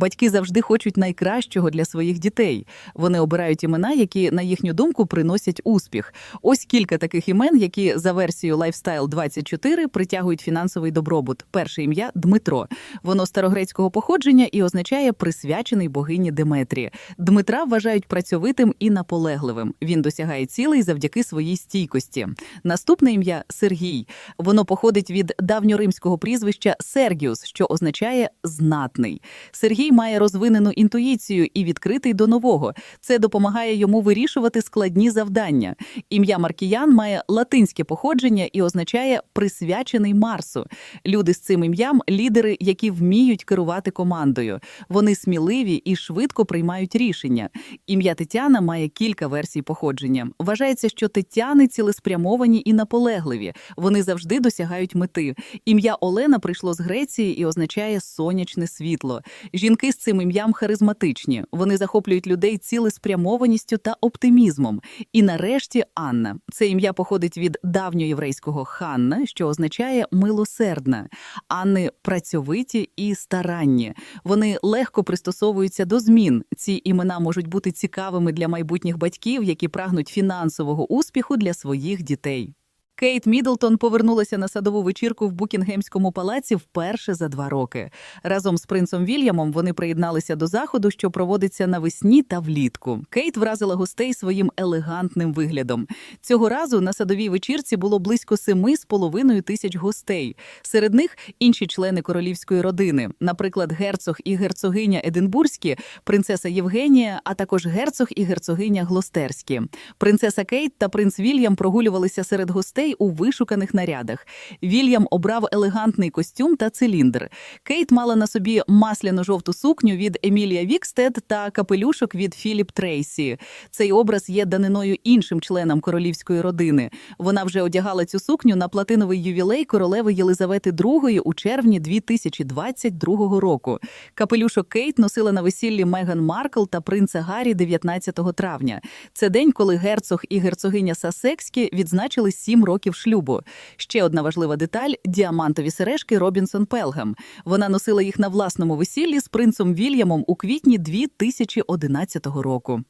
Батьки завжди хочуть найкращого для своїх дітей. Вони обирають імена, які, на їхню думку, приносять успіх. Ось кілька таких імен, які за версією Lifestyle 24 притягують фінансовий добробут. Перше ім'я Дмитро. Воно старогрецького походження і означає присвячений богині Деметрі. Дмитра вважають працьовитим і наполегливим. Він досягає цілей завдяки своїй стійкості. Наступне ім'я Сергій. Воно походить від давньоримського прізвища Сергіус, що означає знатний. Сергій має розвинену інтуїцію і відкритий до нового. Це допомагає йому вирішувати складні завдання. Ім'я Маркіян має латинське походження і означає присвячений Марсу. Люди з цим ім'ям лідери, які вміють керувати командою. Вони сміливі і швидко приймають рішення. Ім'я Тетяна має кілька версій походження. Вважається, що Тетяни цілеспрямовані і наполегливі. Вони завжди досягають мети. Ім'я Олена прийшло з Греції і означає сонячне світло. Жінки з цим ім'ям харизматичні. Вони захоплюють людей цілеспрямованістю та оптимізмом. І нарешті Анна. Це ім'я походить від давньоєврейського Ханна, що означає милосердна. Анни працьовиті і старанні. Вони легко пристосовуються до змін. Ці імена можуть бути цікавими для майбутніх батьків, які прагнуть фінансового успіху для своїх дітей. Кейт Мідлтон повернулася на садову вечірку в Букінгемському палаці вперше за два роки. Разом з принцем Вільямом вони приєдналися до заходу, що проводиться навесні та влітку. Кейт вразила гостей своїм елегантним виглядом. Цього разу на садовій вечірці було близько семи з половиною тисяч гостей. Серед них інші члени королівської родини, наприклад, герцог і герцогиня Единбурзькі, принцеса Євгенія, а також герцог і герцогиня Глостерські. Принцеса Кейт та принц Вільям прогулювалися серед гостей у вишуканих нарядах. Вільям обрав елегантний костюм та циліндр. Кейт мала на собі масляно-жовту сукню від Емілія Вікстед та капелюшок від Філіп Трейсі. Цей образ є даниною іншим членам королівської родини. Вона вже одягала цю сукню на платиновий ювілей королеви Єлизавети II у червні 2022 року. Капелюшок Кейт носила на весіллі Меган Маркл та принца Гаррі 19 травня. Це день, коли герцог і герцогиня Сасекські відзначили сім років шлюбу. Ще одна важлива деталь діамантові сережки Робінсон Пелгам. Вона носила їх на власному весіллі з принцем Вільямом у квітні 2011 року.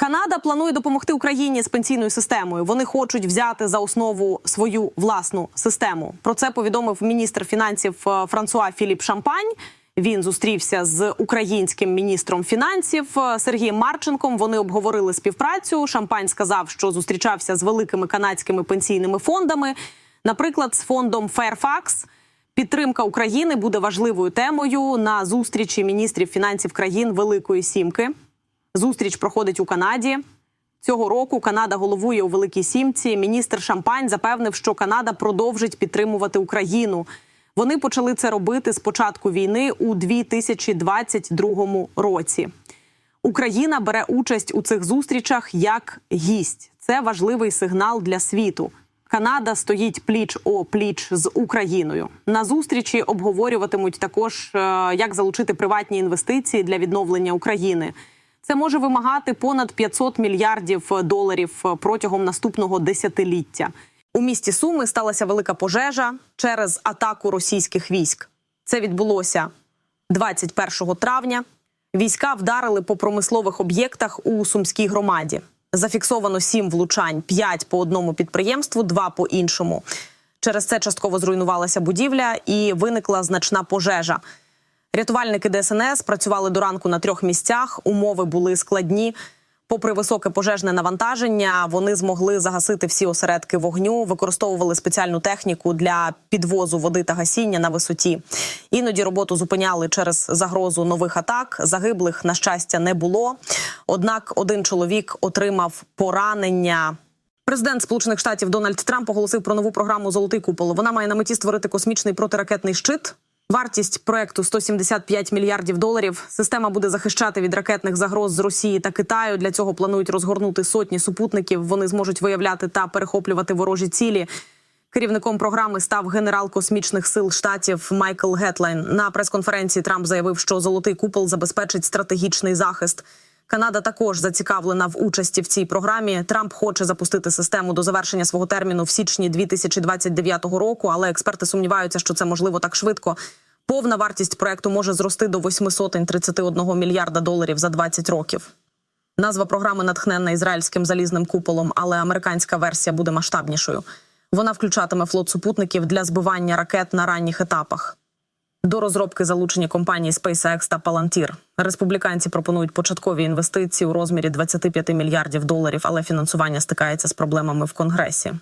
Канада планує допомогти Україні з пенсійною системою. Вони хочуть взяти за основу свою власну систему. Про це повідомив міністр фінансів е, Франсуа Філіп Шампань. Він зустрівся з українським міністром фінансів е, Сергієм Марченком. Вони обговорили співпрацю. Шампань сказав, що зустрічався з великими канадськими пенсійними фондами, наприклад, з фондом Fairfax. Підтримка України буде важливою темою на зустрічі міністрів фінансів країн Великої Сімки. Зустріч проходить у Канаді. Цього року Канада головує у Великій Сімці. Міністр Шампань запевнив, що Канада продовжить підтримувати Україну. Вони почали це робити з початку війни у 2022 році. Україна бере участь у цих зустрічах як гість. Це важливий сигнал для світу. Канада стоїть пліч о пліч з Україною. На зустрічі обговорюватимуть також, е, як залучити приватні інвестиції для відновлення України. Це може вимагати понад 500 мільярдів доларів протягом наступного десятиліття. У місті Суми сталася велика пожежа через атаку російських військ. Це відбулося 21 травня. Війська вдарили по промислових об'єктах у сумській громаді. Зафіксовано сім влучань: п'ять по одному підприємству, два по іншому. Через це частково зруйнувалася будівля і виникла значна пожежа. Рятувальники ДСНС працювали до ранку на трьох місцях. Умови були складні. Попри високе пожежне навантаження, вони змогли загасити всі осередки вогню, використовували спеціальну техніку для підвозу води та гасіння на висоті. Іноді роботу зупиняли через загрозу нових атак. Загиблих на щастя не було. Однак один чоловік отримав поранення. Президент Сполучених Штатів Дональд Трамп оголосив про нову програму Золотий купол. Вона має на меті створити космічний протиракетний щит. Вартість проекту 175 мільярдів доларів. Система буде захищати від ракетних загроз з Росії та Китаю. Для цього планують розгорнути сотні супутників. Вони зможуть виявляти та перехоплювати ворожі цілі. Керівником програми став генерал космічних сил штатів Майкл Гетлайн. На прес-конференції Трамп заявив, що золотий купол забезпечить стратегічний захист. Канада також зацікавлена в участі в цій програмі. Трамп хоче запустити систему до завершення свого терміну в січні 2029 року, але експерти сумніваються, що це можливо так швидко. Повна вартість проекту може зрости до 831 мільярда доларів за 20 років. Назва програми натхненна ізраїльським залізним куполом, але американська версія буде масштабнішою. Вона включатиме флот супутників для збивання ракет на ранніх етапах. До розробки залучені компанії SpaceX та Palantir. Республіканці пропонують початкові інвестиції у розмірі 25 мільярдів доларів, але фінансування стикається з проблемами в Конгресі.